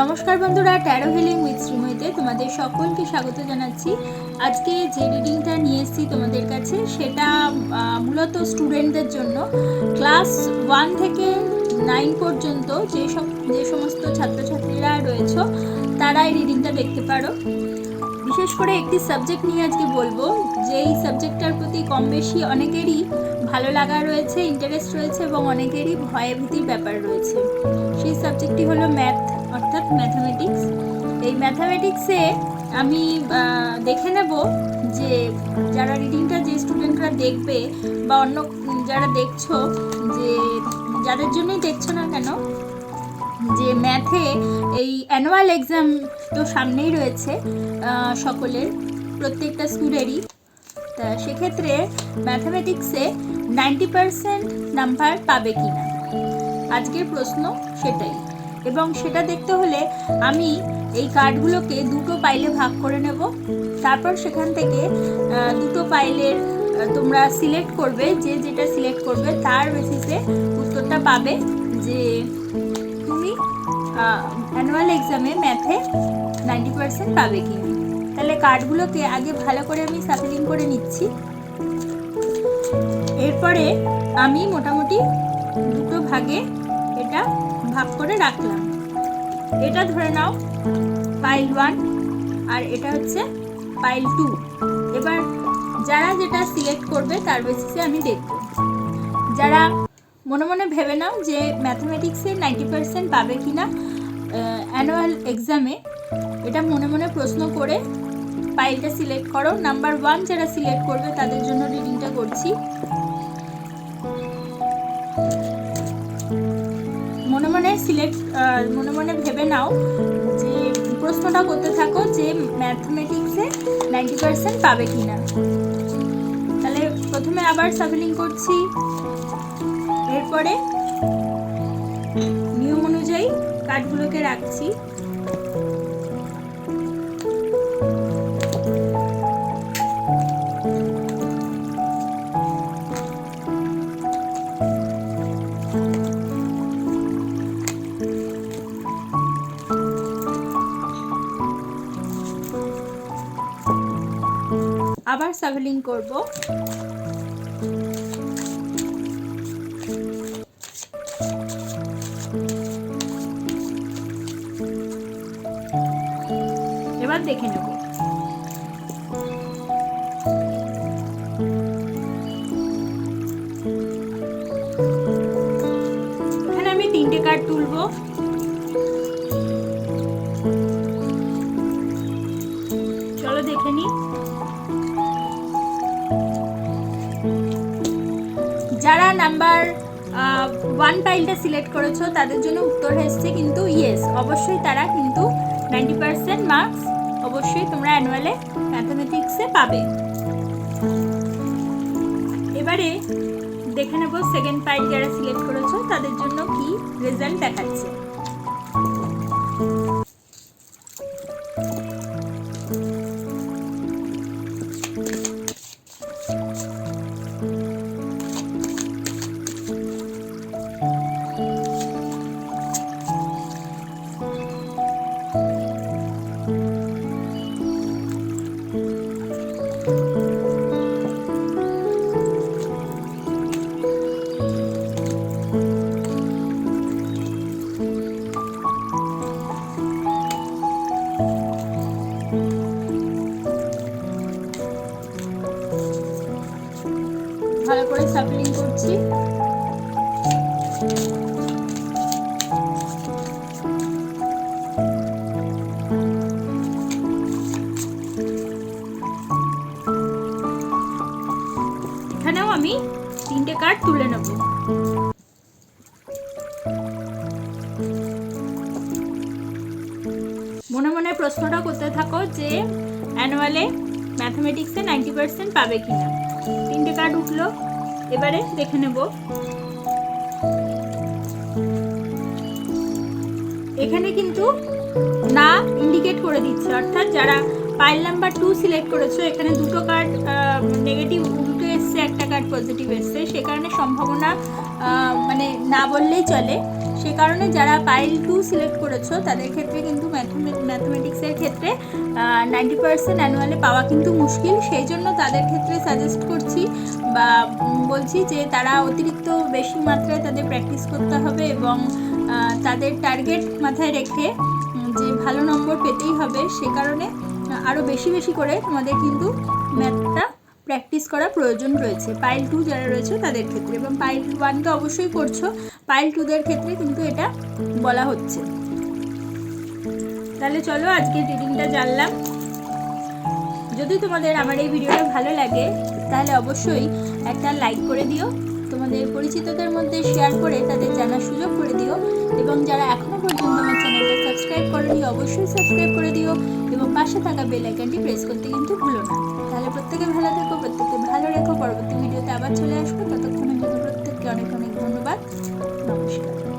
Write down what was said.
নমস্কার বন্ধুরা taro healing with শ্রীময়ীতে তোমাদের সকলকে স্বাগত জানাচ্ছি। আজকে যে রিডিংটা নিয়ে এসেছি তোমাদের কাছে, সেটা মূলত স্টুডেন্টদের জন্য। ক্লাস ওয়ান থেকে নাইন পর্যন্ত যে সব, যে সমস্ত ছাত্রছাত্রীরা রয়েছে, তারা এই রিডিংটা দেখতে পারো। বিশেষ করে একটি সাবজেক্ট নিয়ে আজকে বলব, যে এই সাবজেক্টটার প্রতি কম বেশি অনেকেরই ভালো লাগা রয়েছে ইন্টারেস্ট রয়েছে এবং অনেকেরই ভয় ভীতির ব্যাপার রয়েছে। সেই সাবজেক্টটি হলো ম্যাথ ম্যাথামেটিক্স এই ম্যাথামেটিক্সে আমি দেখে নেব যে যারা রিডিংটা যে স্টুডেন্টরা দেখবে বা অন্য, যারা দেখছ যে যাদের জন্যই দেখছ না কেন, যে ম্যাথে এই অ্যানুয়াল এক্সাম তো সামনেই রয়েছে সকলের, প্রত্যেকটা স্কুলেরই তা সেক্ষেত্রে ম্যাথামেটিক্সে নাইনটি পারসেন্ট নাম্বার পাবে কি না আজকের প্রশ্ন সেটাই। এবং সেটা দেখতে হলে আমি এই কার্ডগুলোকে দুটো পাইলে ভাগ করে নেব। তারপর সেখান থেকে দুটো পাইলের তোমরা সিলেক্ট করবে, যে যেটা সিলেক্ট করবে, তার বেসিসে উত্তরটা পাবে যে তুমি অ্যানুয়াল এক্সামে ম্যাথে নাইনটি পার্সেন্ট পাবে কি তাহলে কার্ডগুলোকে আগে ভালো করে আমি সাফলিং করে নিচ্ছি। এরপরে আমি মোটামুটি দুটো ভাগে এটা ভাগ করে রাখলাম। এটা ধরে নাও পাইল ওয়ান আর এটা হচ্ছে পাইল টু এবার যারা যেটা সিলেক্ট করবে, তার বেসিসে আমি দেখব। যারা মনে মনে ভেবে নাও যে ম্যাথামেটিক্সে নাইনটি পার্সেন্ট পাবে কি না অ্যানুয়াল এক্সামে এটা মনে মনে প্রশ্ন করে পাইলটা সিলেক্ট করো। নাম্বার ওয়ান যারা সিলেক্ট করবে, তাদের জন্য রিডিংটা করছি। সিলেক্ট মনে মনে ভেবে নাও যে প্রশ্নটা করতে থাকো যে ম্যাথমেটিক্সে নাইনটি পার্সেন্ট পাবে কি না তাহলে প্রথমে আবার সাবলিং করছি। এরপরে নিয়ম অনুযায়ী কার্ডগুলোকে রাখছি। আবার সাভেলিং করব। এবার দেখে নেব। এখানে আমি তিনটে কার্ড তুলবো। যারা নাম্বার ওয়ান পাইলটা সিলেক্ট করেছ, তাদের জন্য উত্তর এসছে কিন্তু ইয়েস অবশ্যই তারা কিন্তু নাইনটি পার্সেন্ট মার্কস অবশ্যই তোমরা অ্যানুয়ালে ম্যাথামেটিক্সে পাবে। এবারে দেখে নেব সেকেন্ড পাইল যারা সিলেক্ট করেছ, তাদের জন্য কি রেজাল্ট দেখাচ্ছে। ভালো করে সাপলিং করছি। এখানেও আমি তিনটে কার্ড তুলে নেব। মনে মনে প্রশ্নটা করতে থাকো যে অ্যানুয়ালে ম্যাথামেটিক্সে নাইনটি পার্সেন্ট পাবে কিনা। তিনটে কার্ড উঠল। এবারে দেখে নেব। এখানে কিন্তু না ইন্ডিকেট করে দিচ্ছে, অর্থাৎ যারা পাইল নাম্বার টু সিলেক্ট করেছ, এখানে দুটো কার্ড নেগেটিভ উল্টো এসছে, একটা কার্ড পজিটিভ এসছে। সে কারণে সম্ভাবনা মানে না বললেই চলে। সে কারণে যারা পাইল টু সিলেক্ট করেছ, তাদের ক্ষেত্রে কিন্তু ম্যাথমেটিক্সের ক্ষেত্রে নাইনটি পার্সেন্ট অ্যানুয়ালে পাওয়া কিন্তু মুশকিল। সেই জন্য তাদের ক্ষেত্রে সাজেস্ট করছি বা বলছি যে তারা অতিরিক্ত বেশি মাত্রায় তাদের প্র্যাকটিস করতে হবে এবং তাদের টার্গেট মাথায় রেখে যে ভালো নম্বর পেতেই হবে, সে কারণে আরও বেশি বেশি করে তোমাদের কিন্তু ম্যাথটা প্র্যাকটিস করা প্রয়োজন রয়েছে। পাইল টু যারা রয়েছে তাদের ক্ষেত্রে। এবং পাইল ওয়ান তো অবশ্যই করছ। পাইল টুদের ক্ষেত্রে কিন্তু এটা বলা হচ্ছে। তাহলে চলো আজকে রিডিংটা জানলাম। যদি তোমাদের আমার এই ভিডিওটা ভালো লাগে, তাহলে অবশ্যই একটা লাইক করে দিও। তোমাদের পরিচিতদের মধ্যে শেয়ার করে তাদের জানার সুযোগ করে দিও এবং যারা এখনও পর্যন্ত আমার চ্যানেলটা সাবস্ক্রাইব করেনি, অবশ্যই সাবস্ক্রাইব করে দিও এবং পাশে থাকা বেল আইকনটি প্রেস করতে কিন্তু ভুলো না। তাহলে প্রত্যেকে ভালো থেকো প্রত্যেকে ভালো রেখো। পরবর্তী ভিডিওতে আবার চলে আসব। ততক্ষণের জন্য প্রত্যেককে অনেক অনেক ধন্যবাদ। নমস্কার।